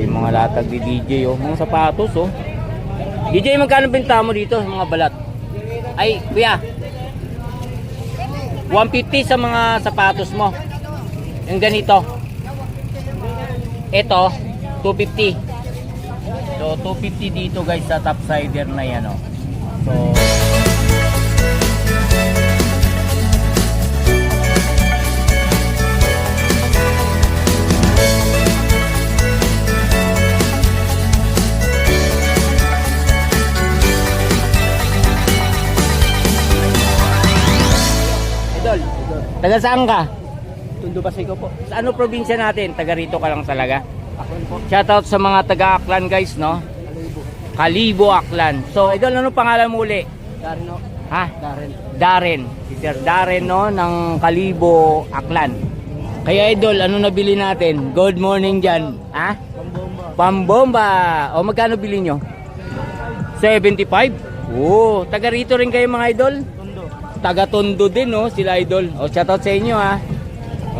yung mga latag ni DJ oh. Mga sapatos oh. DJ, magkano benta mo dito mga balat? Ay, kuya. 150 sa mga sapatos mo. Yung ganito. Ito, 250. So, 250 dito guys sa topsider na yan oh. So, taga saan ka? Tundo Basico po. Sa ano probinsya natin? Taga rito ka lang talaga? Aklan po. Shoutout sa mga taga Aklan guys, no? Alibo. Kalibo Aklan. So, idol, ano pangalan mo uli? Darin o. Ha? Darin. Darren. Si Sir Darren, no? Ng Kalibo Aklan. Kaya idol, ano nabili natin? Good morning dyan. Ha? Pambomba. Pambomba. O, magkano bili nyo? 75? Oo, taga rito rin kayo mga idol? Tundo. taga Tondo din no sila idol. O shoutout sa inyo ha.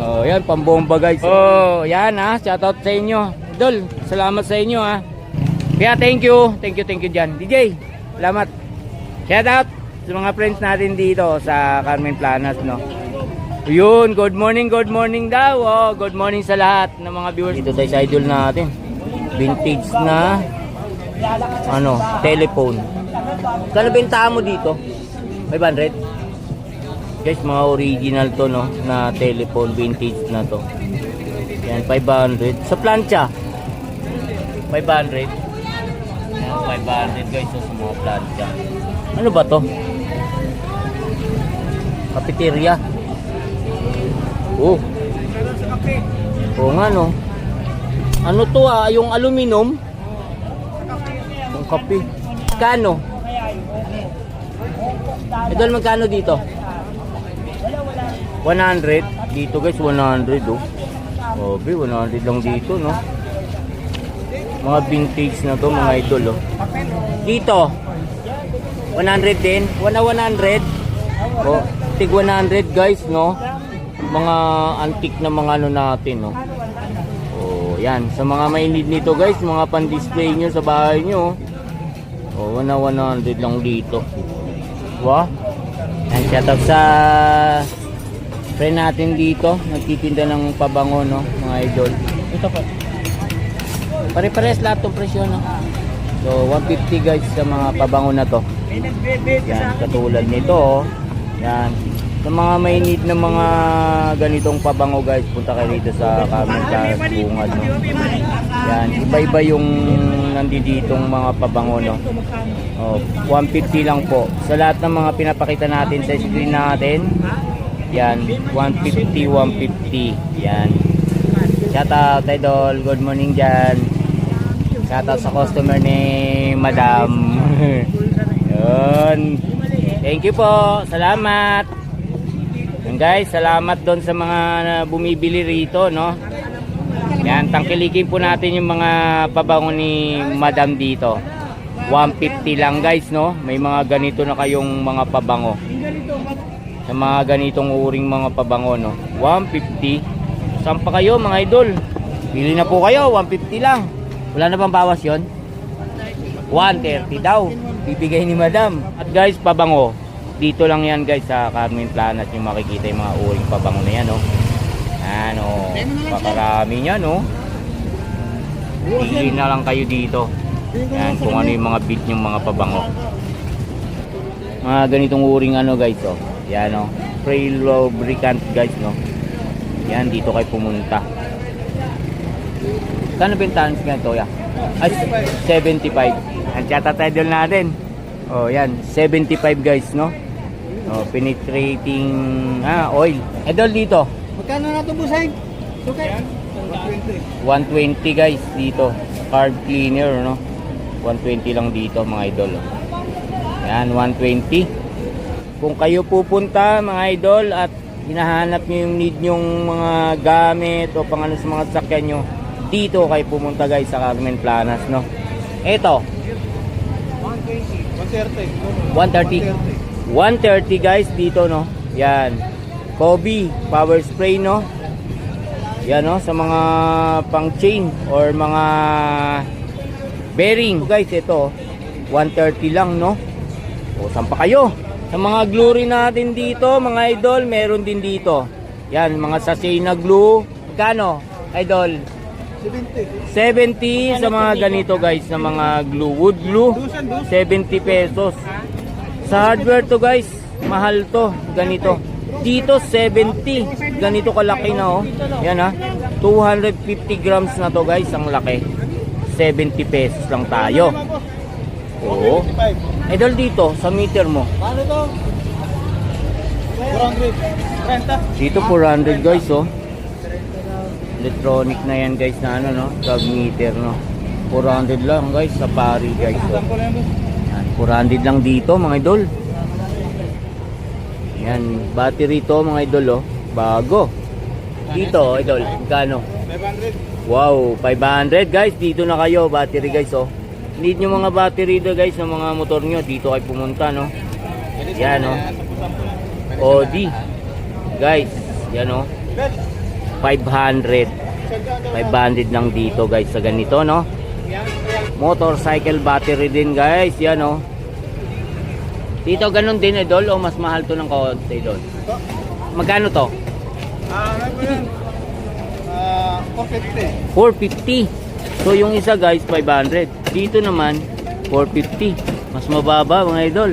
Oh, yan pambomba guys. Oh, yan ha. Shoutout sa inyo. Idol, salamat sa inyo ha. Kaya thank you. Thank you, thank you diyan. DJ, salamat. Shoutout sa mga friends natin dito sa Carmen Planas no. Yun, good morning, good morning daw. Oh, good morning sa lahat ng mga viewers. Dito tayo sa idol natin. Vintage na ano, telephone. Kano bentahan mo dito? 500? Guys, mga original to no na telephone vintage na to. Yan 500 sa plancha. 500. Yan 500 guys sa mga plancha. Ano ba to? Cafeteria. Oh. Oo nga no. Ano to ah, yung aluminum? Yung kape. Kano? Idol, magkano dito? 100. Dito guys, 100 oh. Obe, 100 lang dito, no? Mga vintage na to, mga idol, oh. Dito, 100 din. 1 na 100. Oh, tig 100 guys, no? Mga antique na mga ano natin, no? Oh, yan. Sa mga may need nito guys, mga pan-display nyo sa bahay nyo, oh. Oh, 1 na 100 lang dito. Wow. Yan, shoutout sa friend natin dito. Nagtitinda ng pabango, no, mga idol. Ito po. Pare-pares lahat ng presyo, no. So, 150 guys sa mga pabango na to. Yan, katulad nito, oh. Yan. Sa mga may need ng mga ganitong pabango guys, punta kayo dito sa Carmen Planas Bungad, no. Yan, iba-iba yung nanditong mga pabango, no. Oh, 150 lang po. Sa lahat ng mga pinapakita natin sa screen natin, yan, 150, 150. Yan. Shout out, idol. Good morning dyan. Shout out sa customer ni Madam. Yun. Thank you po. Salamat. Yan guys, salamat doon sa mga bumibili rito, no? Yan, tangkilikin po natin yung mga pabango ni Madam dito. 150 lang guys, no? May mga ganito na kayong mga pabango. Sa mga ganitong uring mga pabango, no? 150. Saan pa kayo mga idol? Bili na po kayo, 150 lang. Wala na bang bawas yon? 130 daw. Bibigay ni Madam. At guys, pabango. Dito lang yan guys sa Carmen Planas yung makikita yung mga uring pabango na yan, no? Ano, pakarami niya, no? Pili na lang kayo dito. Yan, kung ano yung mga bit yung mga pabango. Mga ganitong uring ano guys, oh. Yan, oh. Spray lubricant guys, no? Yan, dito kayo pumunta. Kano bentahan sa ganito, ya? Ay, 75. Ang chata title natin. Oh, yan. 75 guys, no? Oh, penetrating ah, oil. Idol dito. Magkano na ito busay? Sukay. 120 guys dito. Carb cleaner, no? 120 lang dito mga idol. oh. Yan, 120. Kung kayo pupunta mga idol at hinahanap nyo yung need nyong mga gamit o pang ano sa mga sakyan nyo, dito kayo pumunta guys sa Carmen Planas, no? Ito, 130. 130. 130 guys dito, no? Yan. Kobe, power spray, no? Yan no, sa mga pang chain or mga bearing. Guys, ito 130 lang no. O saan pa kayo? Sa mga rin natin dito, mga idol, meron din dito. Yan, mga sachet na glue. Kano, idol? 70. 70 sa mga ganito guys, na mga glue. Wood glue, 70 pesos. Sa hardware to guys, mahal to, ganito. Dito 70, ganito kalaki na oh. Yan ha, 250 grams na to guys, ang laki. 70 pesos lang tayo. Oo. 55. Idol dito, sa meter mo. Paano to? 400. 30. Dito 400 guys oh. Electronic na yan guys na ano no, tag meter no. 400 lang guys sa pari guys oh. Saan ko na yun? Yan, 400 lang dito mga idol. Yan, battery to mga idol oh. Bago. Dito, idol, magkano? 500. Wow, 500 guys. Dito na kayo, battery guys oh. Need nyo mga battery do guys ng mga motor nyo. Dito kayo pumunta no. Yan oh. OD. Guys, yan oh. 500. 500 lang dito guys sa ganito no. Motorcycle battery din guys, yan oh. Dito ganun din idol o mas mahal to ng kaunti idol. Magkano to? Ah? Ah, 450. 450. So yung isa guys 500. Dito naman 450. Mas mababa mga idol.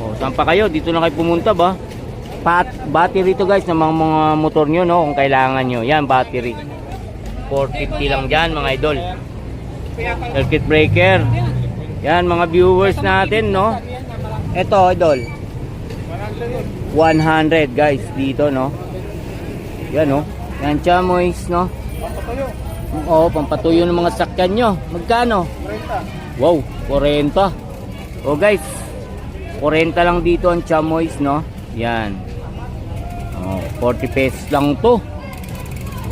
O saan pa kayo? Dito na kayo pumunta ba? Pat battery to guys ng mga, mga motor nyo no kung kailangan nyo. Yan battery. 450 lang dyan mga idol. Circuit breaker. Yan mga viewers natin no. Ito idol. 100 guys dito no. Yan no. Yan chamois no. Oo, pampatuyo ng mga sakyan nyo. Magkano? 30. Wow, 40. O guys, 40 lang dito ang chamois, no? Yan. Oh, 40 pesos lang to.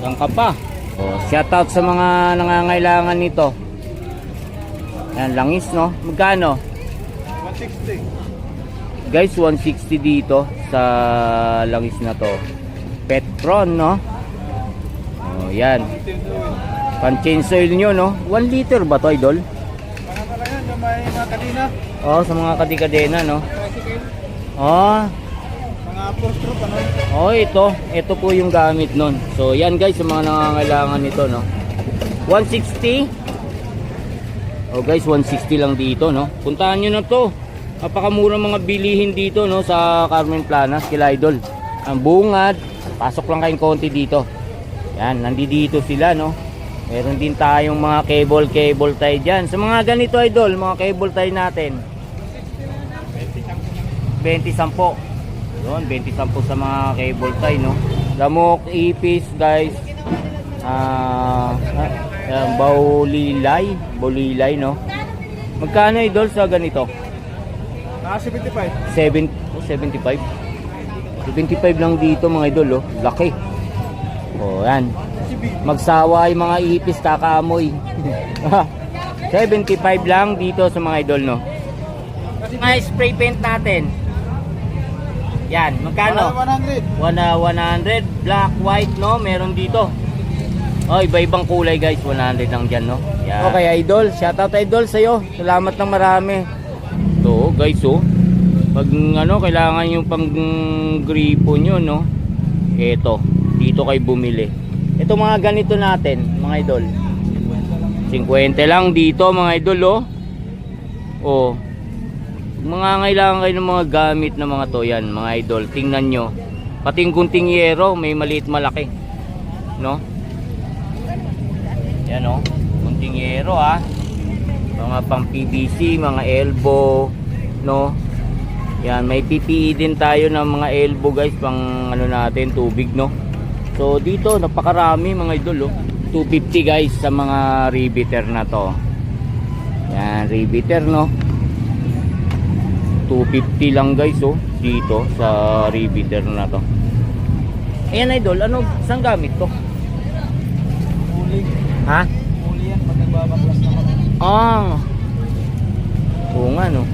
Yan ka pa. Oh, shout out sa mga nangangailangan nito. Yan, langis, no? Magkano? 160. Guys, 160 dito sa langis na to. Petron, no? Oh, yan. Pan-change oil nyo, no? 1 liter ba to, idol? Mga pala yan, yung may mga. Oh, sa mga kadikadena, no? Oh, Mga troop, ano? oh, ito. Ito po yung gamit nun. So, yan guys, sa mga nangangailangan nito, no? 160. Oh guys, 160 lang dito, no? Puntahan nyo na to. Napakamura mga bilihin dito, no? Sa Carmen Planas, kila Idol. Ang bungad. Pasok lang kayong konti dito. Yan, nandito sila, no? Meron din tayong mga cable, cable tie dyan. Sa mga ganito, Idol, mga cable tie natin. 20 sampo. Yun, 20 sampo sa mga cable tie, no? Lamok, ipis, guys. Ah, uh, baulilay, baulilay, no? Magkano idol sa ganito? Naka 75. 7 oh, 75. 75 lang dito mga idol, oh. Laki. Oh, yan. Magsawa yung mga ipis kakaamoy. 75 lang dito sa mga idol, no? Mga spray paint natin. Yan, magkano? 100. Wana 100 black white no meron dito oh iba-ibang kulay guys 100 lang dyan no Yan. okay idol shout out idol sa'yo salamat ng marami to guys oh pag ano kailangan yung pang gripo nyo no eto dito kayo bumili ito mga ganito natin mga idol. 50 lang dito mga idol oh. Oh. Mga ngailangan kayo ng mga gamit na mga to yan mga idol. Tingnan nyo. Pati yung gunting yero may maliit malaki. No? Yan o gunting yero ha mga pang PVC mga elbow no? Yan may PPE din tayo ng mga elbow guys. Pang ano natin tubig no so dito napakarami mga idol oh. 250 guys sa mga riveter na to. Yan riveter no? 250 lang guys oh dito sa riveter na to. Ayan idol ano saan gamit to? Huli. ha? Huli yan pag nagbabaklas naman. ah. Oo nga no?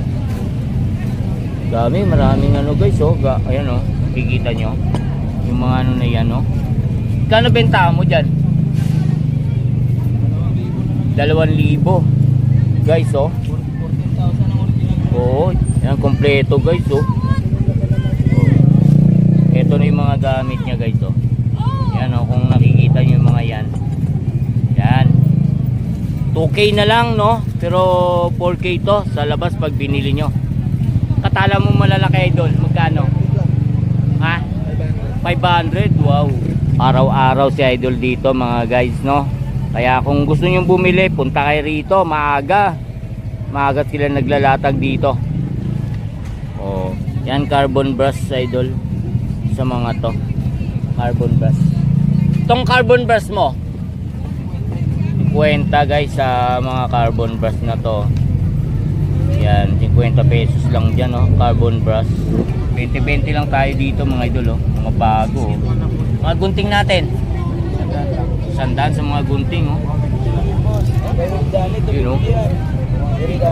Dami maraming ano guys oh. Ga ayan oh. Kikita nyo. Yung mga ano na yan oh Kano benta mo dyan? Dalawang libo. Guys, oh. 14,000 ang. Oo, yan kompleto guys, oh. Ito na yung mga gamit niya guys, oh. Yan, oh, kung nakikita niyo yung mga yan. Yan. 2K na lang, no? Pero 4K to sa labas pag binili nyo. Katala mo malalaki idol, magkano? Ha? 500, wow. Araw-araw si idol dito mga guys, no? Kaya kung gusto nyo bumili, punta kayo rito, maaga. Maaga sila naglalatag dito. Oh, yan carbon brush idol sa mga to. Carbon brush. Tong carbon brush mo. Kwenta guys sa mga carbon brush na to. Yan, 50 pesos lang dyan, oh, carbon brush. 20-20 lang tayo dito mga idol, oh. Mga bago, oh. Mga gunting natin. Sandaan sa mga gunting, oh. Yun, oh.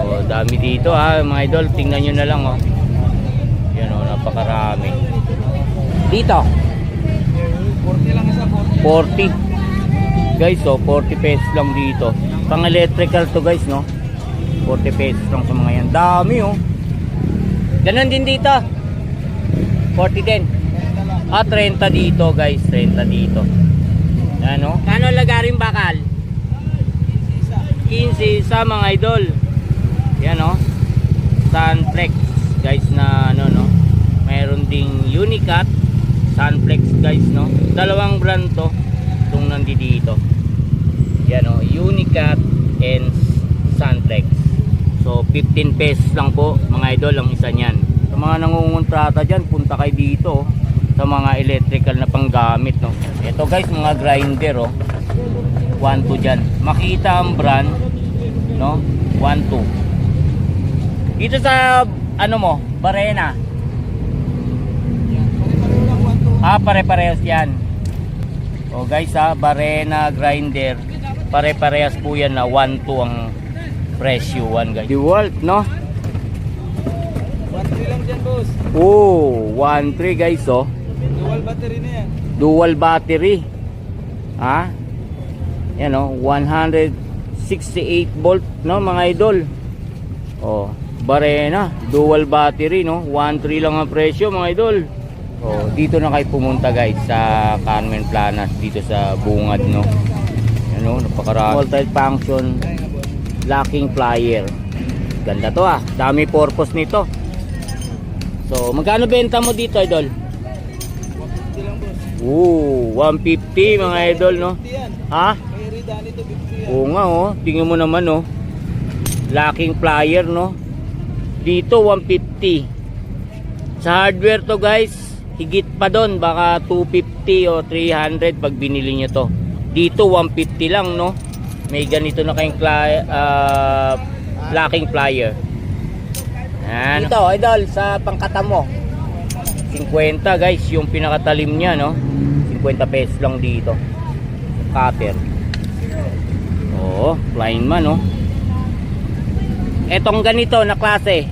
Oh, dami dito ha, mga idol. Tingnan nyo na lang, oh. Yan, oh, napakarami. Dito, 40 lang isa, 40. 40. Guys, oh, 40 pesos lang dito. Pang electrical to, guys, no? 40 pesos lang sa mga yan. Dami, oh. Ganon din dito. 40 din. Ah, 30 dito, guys. 30 dito. Ano? Kano lagaring bakal? 15 sa mga idol. Yan, oh. Sunflex, guys, na ano, no? Mayroon ding Unicat. Sunflex, guys, no? Dalawang brand to. Itong nandito. Yan, oh. Unicat and Sunflex. So, 15 pesos lang po, mga idol, ang isa niyan. Sa mga nangungontrata dyan, punta kayo dito, sa mga electrical na panggamit, no? Ito, guys, mga grinder, oh. 1-2 dyan. Makita ang brand, no? 1-2. Dito sa, ano mo, Barena. Ah, pare-parehas yan. O guys ha, Barena grinder. Pare-parehas po yan na 1-2 ang presyo 1 guys. DeWalt, no? 1.3 lang dyan, boss. Oh, 1-3 guys oh. Battery na yan. Dual battery. Ha? Yan oh, 168 volt no mga idol. Oh, Barena, dual battery no. 1.3 lang ang presyo mga idol. Oh, dito na kayo pumunta guys sa Carmen Planas dito sa Bungad no. Ano, napakarami. Multi-function locking plier. Ganda to ah. Dami purpose nito. So, magkano benta mo dito, idol? 150 lang, boss. Oo, 150 mga idol, no? 50 yan. Ha? Kay Rida nito, 50 yan. Oo nga, oh. Tingnan mo naman, oh. Locking plier, no? Dito, 150. Sa hardware to, guys, higit pa doon. Baka 250 o 300 pag binili nyo to. Dito, 150 lang, no? May ganito na kayong pli- ah, locking plier. Yan. Ito, idol, sa pangkata mo. 50 guys, yung pinakatalim niya, no? 50 pesos lang dito. Cutter. Oo, blind man, no? Etong ganito na klase,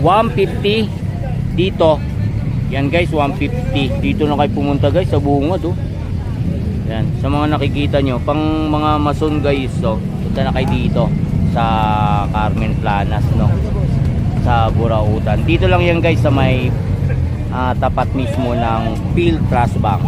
150 dito. Yan guys, 150. Dito na kayo pumunta guys sa bungad, oh. Yan, sa mga nakikita nyo, pang mga mason guys, oh, punta na kayo dito sa Carmen Planas, no? Sa Burautan. Dito lang yan guys sa may ah, tapat mismo ng Field Trust Bank.